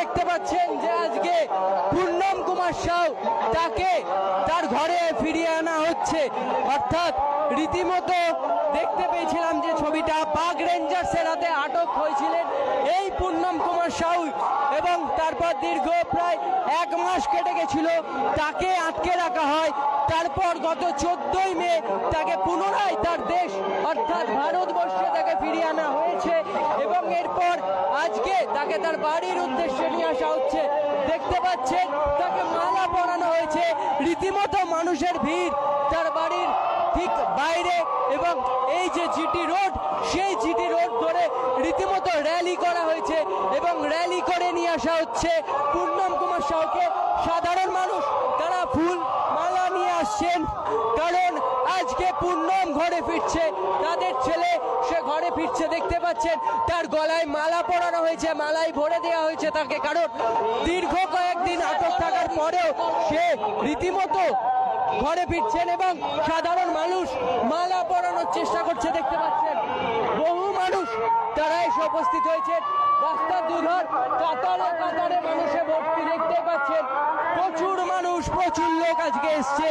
দেখতে পাচ্ছেন যে আজকে পূর্ণম কুমার সাউ তাকে তার ঘরে ফিরিয়ে আনা হচ্ছে। অর্থাৎ রীতিমতো দেখতে পেয়েছিলাম যে ছবিটা বাগ রেঞ্জার্সের হাতে আটক হয়েছিলেন এই পূর্ণম কুমার সাউ এবং তারপর দীর্ঘ প্রায় এক মাস কেটে গেছিল। তাকে আটকে রাখা হয়। তারপর গত চোদ্দই মে তাকে পুনরায় তার দেশ অর্থাৎ ভারতবর্ষে তাকে ফিরিয়ে আনা হয়েছে এবং এরপর আজকে তাকে তার বাড়ির উদ্দেশ্যে নিয়ে আসা হচ্ছে। দেখতে পাচ্ছেন, তাকে মালা পরানো হয়েছে। রীতিমতো মানুষের ভিড় তার বাড়ির ঠিক বাইরে এবং এই যে জিটি রোড, সেই জিটি রোড ধরে রীতিমতো র্যালি করা হয়েছে এবং র্যালি করে নিয়ে আসা হচ্ছে। পূর্ণম কুমার সাউকে সাধারণ মানুষ আসছেন কারণ আজকে পূর্ণম ঘরে ফিরছে, তাদের ছেলে সে ঘরে ফিরছে, দেখতে পাচ্ছেন, তার গলায় মালা পরানো হয়েছে, মালায় ভরে দেওয়া হয়েছে তাকে। কারণ দীর্ঘ কয়েকদিন আটক থাকার পরেও সে রীতিমতো ঘরে ফিরছেন এবং সাধারণ মানুষ মালা পরানোর চেষ্টা করছে, দেখতে পাচ্ছেন। বহু মানুষ তারা এসে উপস্থিত হয়েছেন। রাস্তার দুধার কাতারে কাতারে মানুষে ভর্তি দেখতে পাচ্ছেন। প্রচুর মানুষ প্রচুর লোক আজকে এসছে।